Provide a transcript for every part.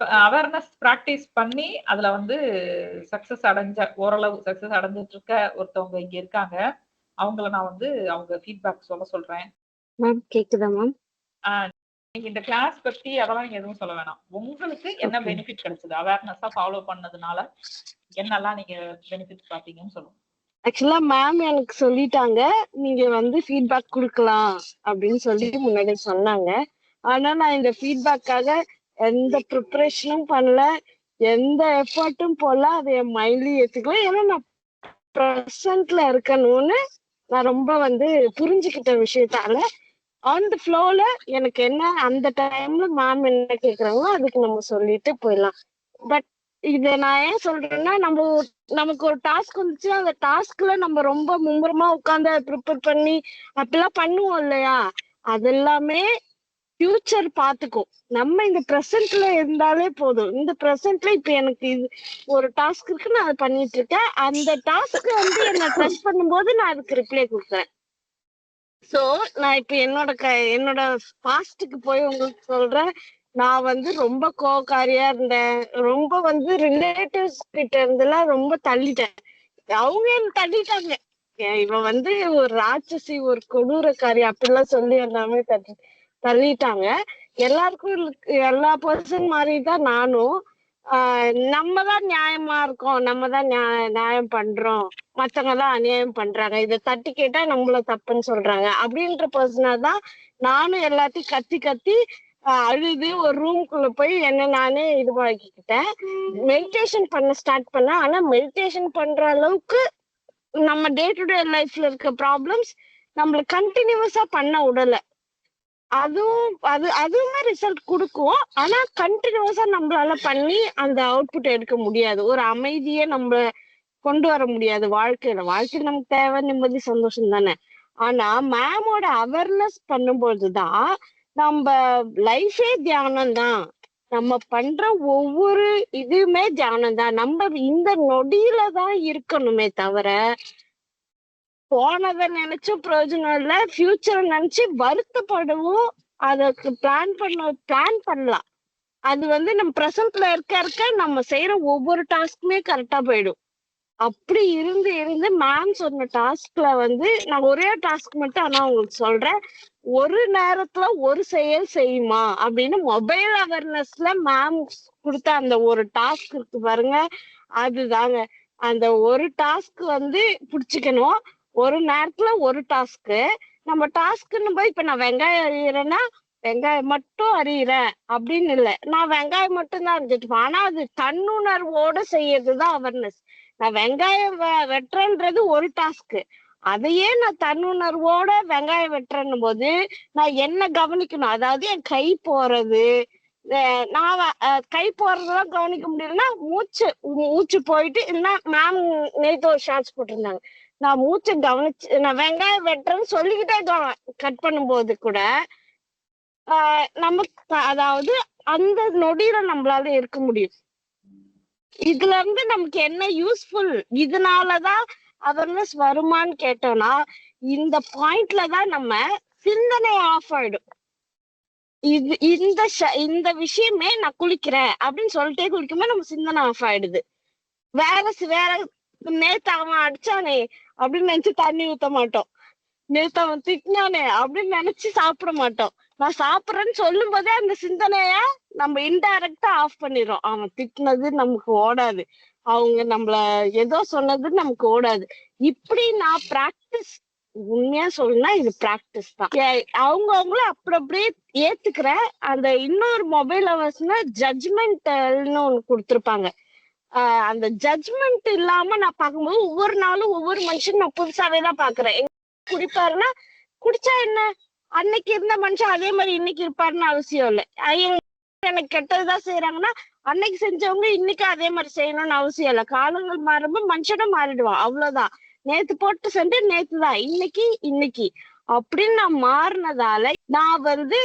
Awareness practice பண்ணி அதுல வந்து சக்சஸ் அடைஞ்ச ஓரளவு சக்சஸ் அடைஞ்சிட்டு இருக்க ஒருத்தவங்க இங்க இருக்காங்க. அவங்கள நான் வந்து அவங்க ஃபீட்பேக் சொல்ல சொல்றேன். மேம் கேக்குதா மேம் நீங்க இந்த கிளாஸ் பத்தி அதெல்லாம் நீங்க எதுவும் சொல்ல வேணாம். உங்களுக்கு என்ன. பெனிஃபிட் கிடைச்சது? அவேர்னஸா ஃபாலோ பண்ணதுனால என்னெல்லாம் நீங்க பெனிஃபிட் பாத்தீங்கன்னு சொல்லுங்க. ஆக்சுவலா மேம் எனக்கு சொல்லிட்டாங்க நீங்க வந்து ஃபீட்பேக் கொடுக்கலாம் அப்படின்னு சொல்லி முன்னாடி சொன்னாங்க. ஆனா நான் இந்த ஃபீட்பேக்காக எந்த ப்ரிப்பரேஷனும் பண்ணல. எந்த எஃபர்ட்டும் போடல. அதை என் மைண்ட்லயும் ஏத்துக்கல ஏன்னா நான் ப்ரெசன்ட்ல இருக்கணும்னு நான் ரொம்ப வந்து புரிஞ்சுக்கிட்ட விஷயத்தால ஆன் த ஃப்ளோல எனக்கு என்ன அந்த டைம்ல மேம் என்ன கேக்குறாங்களோ அதுக்கு நம்ம சொல்லிட்டு போயிடலாம். பட் இத நான் ஏன் சொல்றேன்னா நம்ம நமக்கு ஒரு டாஸ்க் வந்துச்சு. அந்த டாஸ்க்ல நம்ம ரொம்ப மும்முரமா உட்காந்து ப்ரிப்பேர் பண்ணி அப்படிலாம் பண்ணுவோம் இல்லையா? அதெல்லாமே ஃபியூச்சர் பாத்துக்கும். நம்ம இந்த ப்ரெசென்ட்ல இருந்தாலே போதும். இந்த ப்ரெசென்ட்ல இப்ப எனக்கு இது ஒரு டாஸ்க் இருக்கு நான் அதை பண்ணிட்டு இருக்கேன். அந்த டாஸ்க் வந்து என்ன ட்ரெஸ் பண்ணும்போது நான் அதுக்கு ரிப்ளை கொடுக்குறேன். சோ நான் இப்ப என்னோட க என்னோட பாஸ்டுக்கு போய் உங்களுக்கு சொல்றேன். நான் வந்து ரொம்ப கோக்காரியா இருந்தேன். ரொம்ப வந்து ரிலேட்டிவ்ஸ் கிட்ட இருந்தெல்லாம் ரொம்ப தள்ளிட்டேன். அவங்க என்ன தள்ளிட்டாங்க. ஏன் வந்து ஒரு ராட்சசி ஒரு கொடூரக்காரி அப்படிலாம் சொல்லி எல்லாமே தள்ளி தள்ளிட்டாங்க. எல்லாருக்கும் எல்லா பர்சன் மாதிரி தான் நானும். ஆஹ் நம்ம தான் நியாயமா இருக்கோம் நம்ம தான் நியா- நியாயம் பண்றோம். மத்தவங்க தான் அநியாயம் பண்றாங்க. இதை தட்டி கேட்டா நம்மள தப்புன்னு சொல்றாங்க. அப்படின்ற பர்சனா தான் நானும் எல்லாத்தையும் கத்தி கத்தி அழுது ஒரு ரூம்குள்ள போய் என்ன நானே இதுவாக்கிக்கிட்டேன். மெடிடேஷன் பண்ண ஸ்டார்ட் பண்ணேன். ஆனா மெடிடேஷன் பண்ற அளவுக்கு நம்ம டே டு டே லைஃப்ல இருக்க ப்ராப்ளம்ஸ் நம்மள கண்டினியூஸா பண்ண விடல அதுவும் அது அதுவுமே ரிசல்ட் கொடுக்கும். ஆனா கண்டினியூஸா நம்மளால பண்ணி அந்த அவுட்புட் எடுக்க முடியாது. ஒரு அமைதியை நம்ம கொண்டு வர முடியாது வாழ்க்கையில. வாழ்க்கையில நமக்கு தேவை நிம்மதி சந்தோஷம் தானே. ஆனா மேமோட அவேர்னஸ் பண்ணும்பொழுதுதான் நம்ம லைஃபே தியானம் தான். நம்ம பண்ற ஒவ்வொரு இதுவுமே தியானம் தான். நம்ம இந்த நொடியில தான் இருக்கணுமே தவிர போனதை நினைச்சும் பிரயோஜனம் இல்ல. ஃபியூச்சர் நினைச்சு வருத்தப்படவும் அதுக்கு பிளான் பண்ண பிளான் பண்ணலாம். அது வந்து நம்ம பிரசன்ட்ல இருக்க இருக்க நம்ம செய்யற ஒவ்வொரு டாஸ்க்குமே கரெக்டா போயிடும். அப்படி இருந்து இருந்து மேம் சொன்ன டாஸ்க்ல வந்து நான் ஒரே டாஸ்க் மட்டும் ஆனா உங்களுக்கு சொல்றேன். ஒரு நேரத்துல ஒரு செயல் செய்யுமா? அப்படின்னு மொபைல் அவேர்னஸ்ல மேம் கொடுத்த அந்த ஒரு டாஸ்க் இருக்கு பாருங்க. அதுதாங்க. அந்த ஒரு டாஸ்க் வந்து புடிச்சுக்கணும். ஒரு நேரத்துல ஒரு டாஸ்க் நம்ம டாஸ்க்னு போய் இப்ப நான் வெங்காயம் அறியறேன்னா வெங்காயம் மட்டும் அறியறேன் அப்படின்னு இல்ல. நான் வெங்காயம் மட்டும் தான் அறிஞ்சிட்டு ஆனா அது தன்னுணர்வோட செய்யறதுதான் அவேர்னஸ் நான் வெங்காயம் வெ- வெட்டுறேன்றது ஒரு டாஸ்க் அதையே நான் தன்னுணர்வோட வெங்காயம் வெட்டுறேன்னும் போது நான் என்ன கவனிக்கணும்? அதாவது என் கை போறது நான் கை போறதெல்லாம் கவனிக்க முடியலன்னா மூச்சு மூச்சு போயிட்டு இல்லைன்னா மேம் நேத்து ஒரு ஷார்ட்ஸ் போட்டிருந்தாங்க. நான் மூச்சை கவனிச்சு நான் வெங்காயம் வெட்டுறேன்னு சொல்லிக்கிட்டே கட் பண்ணும்போது கூட ஆஹ் நமக்கு அதாவது அந்த நொடியில நம்மளால இருக்க முடியும். இதுல இருந்து நமக்கு என்ன யூஸ்ஃபுல் இதனாலதான் அவேர்னஸ் வருமான்னு கேட்டோம்னா இந்த பாயிண்ட்ல தான் நம்ம சிந்தனை ஆஃப் ஆயிடும். இது இந்த இந்த விஷயமே நான் குளிக்கிறேன் அப்படின்னு சொல்லிட்டே குளிக்கும்போது நம்ம சிந்தனை ஆஃப் ஆயிடுது. வேற வேற நேத்து அவன் அடிச்சானே அப்படின்னு நினைச்சு தண்ணி ஊத்த மாட்டோம். நேத்து அவன் திட்டினானே அப்படின்னு நினைச்சு சாப்பிட மாட்டோம். நான் சாப்பிடுறேன்னு சொல்லும் போதே அந்த சிந்தனைய நம்ம இன்டைரக்டா ஆஃப் பண்ணிடுறோம். அவன் திட்டினது நமக்கு ஓடாது. அவங்க நம்மள ஏதோ சொன்னது நமக்கு ஓடாது. இப்படி நான் பிராக்டிஸ் உண்மையா சொல்லணும்னா இது பிராக்டிஸ் தான். அவங்க அவங்கள அப்படி அப்படியே ஏத்துக்கிறேன் அந்த இன்னொரு மொபைல் அவர்ஸ்னா ஜட்ஜ்மெண்ட்னு ஒண்ணு கொடுத்துருப்பாங்க. அந்த ஜட்ஜ்மெண்ட் இல்லாம நான் பார்க்கும்போது ஒவ்வொரு நாளும் ஒவ்வொரு மனுஷன் நான் புதுசாவே தான் பாக்குறேன் குடிப்பாருன்னா குடிச்சா என்ன? அன்னைக்கு இருந்த மனுஷன் அதே மாதிரி இன்னைக்கு இருப்பாருன்னு அவசியம் இல்லை. எனக்கு கெட்டதுதான் செய்யறாங்கன்னா அன்னைக்கு செஞ்சவங்க இன்னைக்கு அதே மாதிரி செய்யணும்னு அவசியம் இல்லை. காலங்கள் மாறும்போது மனுஷனும் மாறிடுவான். அவ்வளவுதான். நேத்து போட்டு சென்று நேத்து தான் இன்னைக்கு இன்னைக்கு. அப்படின்னு நான் மாறினதால நான் வந்து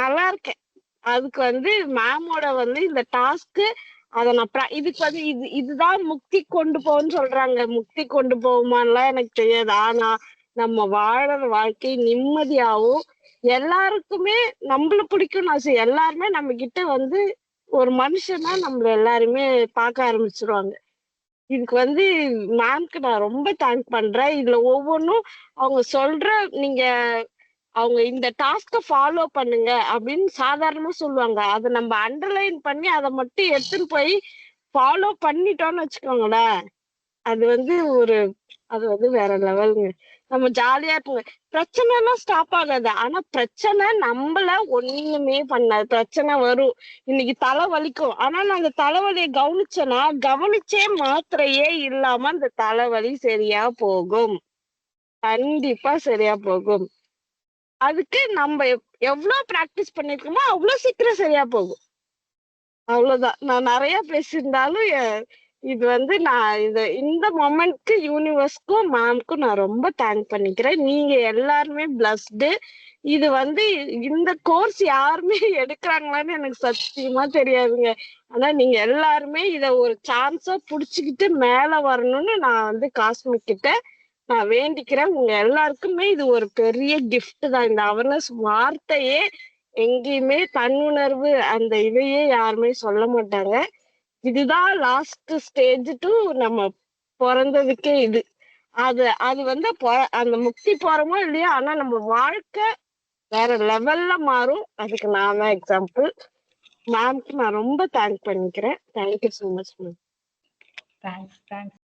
நல்லா இருக்கேன். அதுக்கு வந்து மேமோட வந்து இந்த டாஸ்க்கு அத நான் இதுக்கு வந்து இது இதுதான் முக்தி கொண்டு போகும்னு சொல்றாங்க. முக்தி கொண்டு போகுமான்லாம் எனக்கு தெரியாது. ஆனா நம்ம வாழற வாழ்க்கை நிம்மதியாவும் எல்லாருக்குமே நம்மள பிடிக்கும்னு ஆசை. எல்லாருமே நம்ம கிட்ட வந்து ஒரு மனுஷனா நம்மள எல்லாருமே பார்க்க ஆரம்பிச்சிருவாங்க. இதுக்கு வந்து மேம்க்கு நான் ரொம்ப தேங்க் பண்றேன். இதுல ஒவ்வொன்றும் அவங்க சொல்ற நீங்க அவங்க இந்த டாஸ்க ஃபாலோ பண்ணுங்க அப்படின்னு சாதாரணமா சொல்லுவாங்க. அதை நம்ம அண்டர்லைன் பண்ணி அதை மட்டும் எடுத்துன்னு போய் ஃபாலோ பண்ணிட்டோம்னு வச்சுக்கோங்களேன். அது வந்து ஒரு அது வந்து வேற லெவலுங்க நம்ம ஜாலியா இருக்குங்க பிரச்சனை எல்லாம் ஸ்டாப் ஆகாது. ஆனா பிரச்சனை நம்மள ஒண்ணுமே பண்ணாது. பிரச்சனை வரும். இன்னைக்கு தலை வலிக்கும். ஆனா நான் அந்த தலைவலியை கவனிச்சேன்னா கவனிச்சே மாத்திரையே இல்லாம அந்த தலைவலி சரியா போகும். கண்டிப்பா சரியா போகும். அதுக்கு நம்ம எவ்வளவு ப்ராக்டிஸ் பண்ணிருக்கோமோ அவ்வளவு சீக்கிரம் சரியா போகும். அவ்வளவுதான். நான் நிறைய பேசியிருந்தாலும் இது வந்து நான் இது இந்த மொமெண்ட்க்கு யூனிவர்ஸ்க்கும் மேம்க்கும் நான் ரொம்ப தேங்க் பண்ணிக்கிறேன். நீங்க எல்லாருமே பிளஸ்டு இது வந்து இந்த கோர்ஸ் யாருமே எடுக்கிறாங்களான்னு எனக்கு சத்தியமா தெரியாதுங்க. ஆனா நீங்க எல்லாருமே இத ஒரு சான்ஸா புடிச்சுக்கிட்டு மேல வரணும்னு நான் வந்து காஸ்மிக் கிட்ட நான் வேண்டிக்கிறேன். உங்க எல்லாருக்குமே இது ஒரு பெரிய கிஃப்ட் தான். இந்த அவர்னஸ் வார்த்தையே எங்கேயுமே தன்னுணர்வு அந்த இதையே யாருமே சொல்ல மாட்டாங்க. இதுதான் லாஸ்ட் ஸ்டேஜ் டு நம்ம பிறந்ததுக்கே இது. அது அது வந்து அந்த முக்தி போறோமோ இல்லையோ ஆனா நம்ம வாழ்க்கை வேற லெவல்ல மாறும். அதுக்கு நான் தான் எக்ஸாம்பிள் மேம்க்கு நான் ரொம்ப தேங்க் பண்ணிக்கிறேன். Thank you so much ma'am thanks thanks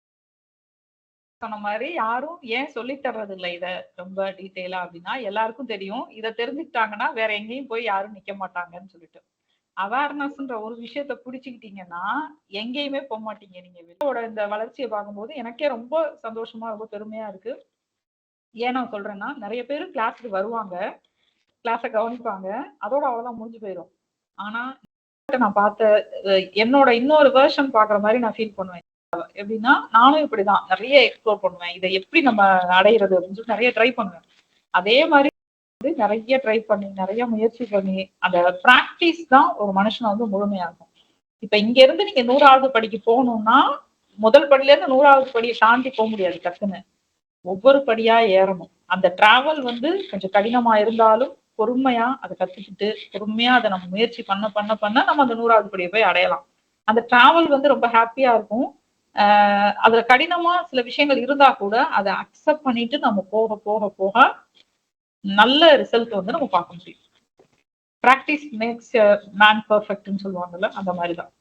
சொன்ன மாதிரி யாரும் ஏன் சொல்லி தர்றது இல்லை இத ரொம்ப டீட்டெயிலா அப்படின்னா? எல்லாருக்கும் தெரியும். இத தெரிஞ்சுக்கிட்டாங்கன்னா வேற எங்கேயும் போய் யாரும் நிக்க மாட்டாங்கன்னு சொல்லிட்டு. அவேர்னஸ்ன்ற ஒரு விஷயத்த பிடிச்சுக்கிட்டீங்கன்னா எங்கேயுமே போக மாட்டீங்க நீங்க வெளியோட இந்த வளர்ச்சியை பார்க்கும்போது எனக்கே ரொம்ப சந்தோஷமா ரொம்ப பெருமையா இருக்கு. ஏன் நான் சொல்றேன்னா நிறைய பேர் கிளாஸுக்கு வருவாங்க. கிளாஸை கவனிப்பாங்க. அதோட அவ்வளவுதான் முடிஞ்சு போயிடும் ஆனா நான் பார்த்த என்னோட இன்னொரு வேர்ஷன் பாக்குற மாதிரி நான் ஃபீல் பண்ணுவேன். எப்படின்னா நானும் இப்படிதான். நிறைய எக்ஸ்ப்ளோர் பண்ணுவேன். இதை எப்படி நம்ம அடையிறது அப்படின்னு சொல்லி நிறைய ட்ரை பண்ணுவேன். அதே மாதிரி வந்து நிறைய ட்ரை பண்ணி நிறைய முயற்சி பண்ணி அந்த ப்ராக்டிஸ் தான் ஒரு மனுஷனை வந்து முழுமையாகும் இப்ப இங்க இருந்து நீங்க நூறாவது படிக்கு போகணும்னா முதல் படியில இருந்து நூறாவது படியை தாண்டி போக முடியாது டக்குன்னு. ஒவ்வொரு படியா ஏறணும். அந்த டிராவல் வந்து கொஞ்சம் கடினமா இருந்தாலும் பொறுமையா அதை கத்துக்கிட்டு பொறுமையா அதை நம்ம முயற்சி பண்ண பண்ண பண்ண நம்ம அந்த நூறாவது படியை போய் அடையலாம். அந்த டிராவல் வந்து ரொம்ப ஹாப்பியா இருக்கும். அதுல கடினமா சில விஷயங்கள் இருந்தா கூட அதை அக்செப்ட் பண்ணிட்டு நம்ம போக போக போக நல்ல ரிசல்ட் வந்து நம்ம பார்க்க முடியும். ப்ராக்டிஸ் மேக்ஸ் மேன் பர்ஃபெக்ட்னு சொல்லுவாங்கல்ல அந்த மாதிரிதான்.